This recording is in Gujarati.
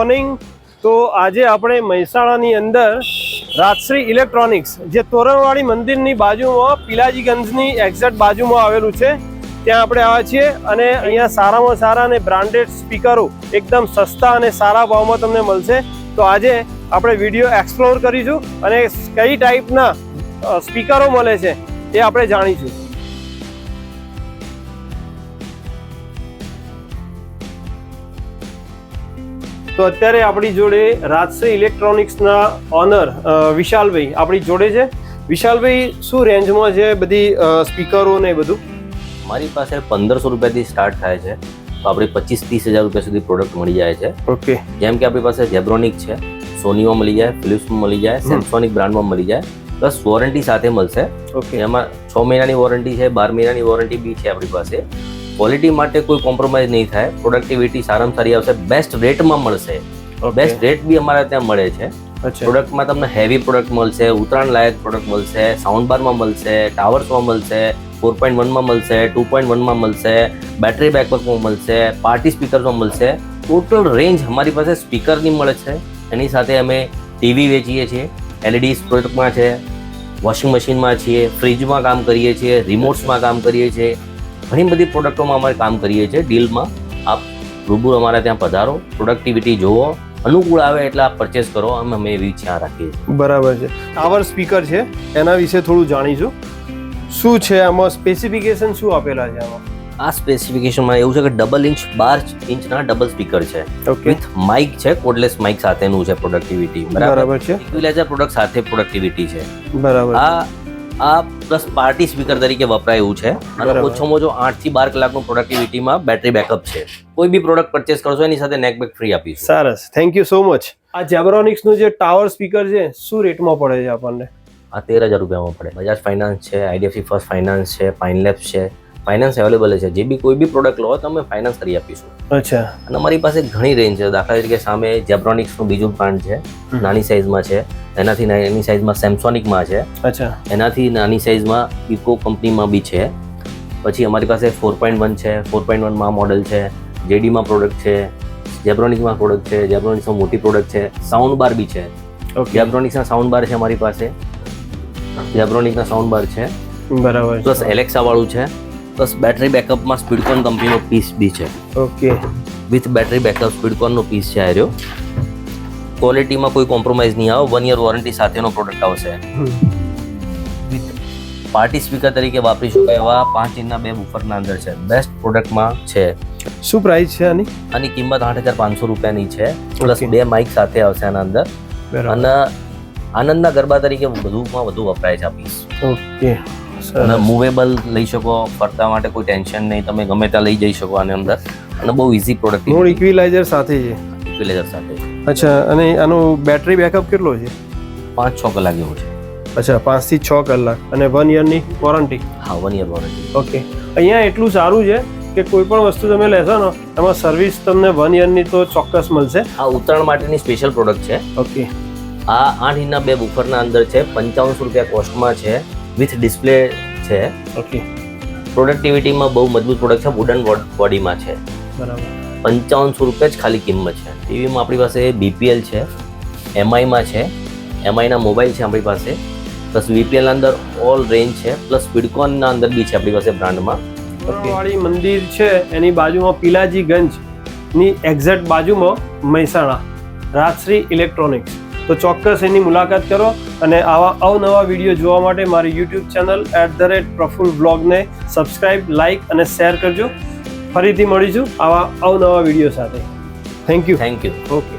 મોર્નિંગ તો આજે આપણે મહેસાણાની અંદર રાજશ્રી ઇલેક્ટ્રોનિક્સ જે તોરણવાડી મંદિરની બાજુમાં, પિલાજીગંજની એક્ઝેક્ટ બાજુમાં આવેલું છે. ત્યાં આપણે આવ્યા છીએ અને અહીંયા સારામાં સારા અને બ્રાન્ડેડ સ્પીકરો એકદમ સસ્તા અને સારા ભાવમાં તમને મળશે. તો આજે આપણે વીડિયો એક્સપ્લોર કરીશું અને કઈ ટાઈપના સ્પીકરો મળે છે એ આપણે જાણીશું. તો અત્યારે આપણી જોડે રાજશ્રી ઇલેક્ટ્રોનિક્સના ઓનર વિશાલભાઈ આપણી જોડે છે. વિશાલભાઈ શું રેન્જમાં છે બધી સ્પીકરો ને બધું? મારી પાસે પંદરસો રૂપિયાથી સ્ટાર્ટ થાય છે. તો આપણે પચીસ ત્રીસ હજાર રૂપિયા સુધી પ્રોડક્ટ મળી જાય છે. ઓકે. જેમ કે આપણી પાસે જેબ્રોનિક છે સોનીમાં મળી જાય ફિલિપ્સમાં મળી જાય. સેમસોનિક બ્રાન્ડમાં મળી જાય પ્લસ વોરંટી સાથે મળશે. ઓકે. એમાં છ મહિનાની વોરંટી છે બાર મહિનાની વોરંટી બી છે આપણી પાસે. ક્વોલિટી માટે કોઈ કોમ્પ્રોમાઇઝ નહીં થાય. પ્રોડક્ટિવિટી સારામાં સારી આવશે. બેસ્ટ રેટમાં મળશે. બેસ્ટ રેટ બી અમારે ત્યાં મળે છે. પ્રોડક્ટમાં તમને હેવી પ્રોડક્ટ મળશે ઉતરાણ લાયક પ્રોડક્ટ મળશે સાઉન્ડ બારમાં મળશે ટાવર્સમાં મળશે ફોર પોઈન્ટ વનમાં મળશે ટુ પોઈન્ટ વનમાં મળશે બેટરી બેકઅપમાં મળશે પાર્ટી સ્પીકરમાં મળશે. ટોટલ રેન્જ અમારી પાસે સ્પીકરની મળે છે. એની સાથે અમે ટીવી વેચીએ છીએ એલઈડી પ્રોડક્ટમાં છે વોશિંગ મશીનમાં છીએ ફ્રીજમાં કામ કરીએ છીએ રિમોટ્સમાં કામ કરીએ છીએ. ઘણી બધી પ્રોડક્ટોમાં અમારે કામ કરીએ છીએ ડીલમાં આપ રૂબરૂ અમારા ત્યાં પધારો પ્રોડક્ટિવિટી જુઓ અનુકૂળ આવે એટલે આપ પરચેસ કરો અમે અમે એવી ઈચ્છા રાખીએ છીએ. બરાબર છે. ટાવર સ્પીકર છે એના વિશે થોડું જાણીશું. શું છે આમાં? સ્પેસિફિકેશન શું આપેલા છે આમાં? આ સ્પેસિફિકેશનમાં એવું છે કે ડબલ ઇંચ બાર ઇંચના ડબલ સ્પીકર છે. વિથ માઇક છે કોડલેસ માઇક સાથેનું છે પ્રોડક્ટિવિટી બરાબર? બરાબર છે. ઇક્વિલાઇઝર પ્રોડક્ટ સાથે પ્રોડક્ટિવિટી છે. બરાબર આ આ પ્લસ પાર્ટી સ્પીકર તરીકે વપરાય એવું છે. અને. ઓછામાં ઓછો આઠથી બાર કલાકનું પ્રોડક્ટિવિટીમાં બેટરી બેકઅપ છે. કોઈ બી પ્રોડક્ટ પરચેસ કરશો એની સાથે નેક બેક ફ્રી આપીશું. સરસ. થેન્ક યુ સો મચ આ જેબ્રોનિક્સનું જે ટાવર સ્પીકર છે શું રેટમાં પડે છે આપણને? આ તેર હજાર રૂપિયામાં પડે. બજાજ ફાઇનાન્સ છે આઈડીએફસી ફર્સ્ટ ફાઇનાન્સ છે ફાઇનલેબ્સ છે. ફાઇનાન્સ અવેલેબલ છે. જે બી કોઈ બી પ્રોડક્ટ લો તો અમે ફાઇનાન્સ કરી આપીશું. અચ્છા. અને અમારી પાસે ઘણી રેન્જ છે. દાખલા તરીકે સામે જેબ્રોનિક્સનું બીજું બ્રાન્ડ છે. નાની સાઇઝમાં છે. એનાથી નાની સાઇઝમાં સેમસોનિકમાં છે. અચ્છા. એનાથી નાની સાઇઝમાં ઇકો કંપનીમાં બી છે. પછી અમારી પાસે ફોર પોઈન્ટ વન છે. ફોર પોઈન્ટ વનમાં મોડલ છે. જેડીમાં પ્રોડક્ટ છે. જેબ્રોનિક્સમાં પ્રોડક્ટ છે. જેબ્રોનિક્સમાં મોટી પ્રોડક્ટ છે. સાઉન્ડ બાર બી છે. જેબ્રોનિક્સના સાઉન્ડ બાર છે અમારી પાસે. જેબ્રોનિકના સાઉન્ડ બાર છે. બરાબર. પ્લસ એલેક્સા વાળું છે. પ્લસ બેટરી બેકઅપમાં સ્પીડકોન કંપનીનો પીસ બી છે. ઓકે વિથ બેટરી બેકઅપ સ્પીડકોનનો પીસ છે આ રહ્યો. ક્વોલિટીમાં કોઈ કોમ્પ્રોમાઇઝ નહીં આવે. વન યર વોરંટી સાથેનો પ્રોડક્ટ આવશે. વિથ પાર્ટી સ્પીકર તરીકે વાપરી શકાય એવા પાંચ ઇંચના બે બુફરના અંદર છે. બેસ્ટ પ્રોડક્ટમાં છે. શું પ્રાઇસ છે આની? આની કિંમત આઠ હજાર પાંચસો રૂપિયાની છે. પ્લસ. બે માઇક સાથે આવશે આના અંદર. અને આનંદના ગરબા તરીકે વધુમાં વધુ વપરાય છે આ પીસ ઓકે અને મૂવેબલ લઈ શકો ફરતા માટે કોઈ ટેન્શન નહીં. તમે ગમે ત્યાં લઈ જઈ શકો આની અંદર. અને બહુ ઇઝી પ્રોડક્ટ મૂળ ઇક્વિલાઇઝર સાથે છે? ઇક્વિલાઇઝર સાથે. અચ્છા અને આનો બેટરી બેકઅપ કેટલો છે? પાંચ છ કલાક જેવું છે. અચ્છા પાંચથી છ કલાક. અને વન યરની વોરંટી હા વન યર વોરંટી ઓકે અહીંયા એટલું સારું છે કે કોઈ પણ વસ્તુ તમે લેશો ને એમાં સર્વિસ તમને વન યરની તો ચોક્કસ મળશે. આ ઉત્તરાયણ માટેની સ્પેશિયલ પ્રોડક્ટ છે. ઓકે આ આઠ ઇંચના બે બુફરના અંદર છે. પંચાવનસો રૂપિયા કોસ્ટમાં છે. વિથ ડિસ્પ્લે છે. ઓકે પ્રોડક્ટિવિટીમાં બહુ મજબૂત પ્રોડક્ટ છે. વુડન બોડીમાં છે. બરાબર. પંચાવનસો રૂપિયા જ ખાલી કિંમત છે. ટીવીમાં આપણી પાસે બીપીએલ છે. એમઆઈમાં છે. એમઆઈના મોબાઈલ છે આપણી પાસે. પ્લસ વીપીએલના અંદર ઓલ રેન્જ છે. પ્લસ સ્પીડકોનના અંદર બી છે આપણી પાસે બ્રાન્ડમાં વાળી મંદિર છે. એની બાજુમાં પિલાજીગંજની એક્ઝેક્ટ બાજુમાં મહેસાણા. રાજશ્રી ઇલેક્ટ્રોનિક્સ તો ચોક્કસ એની મુલાકાત કરો અને આવા અવનવા વીડિયો જોવા માટે મારી YouTube channel at the rate Praful બ્લોગને subscribe like અને શેર કરજો. ફરીથી મળીશું આવા અવનવા વીડિયો સાથે. Thank you thank you okay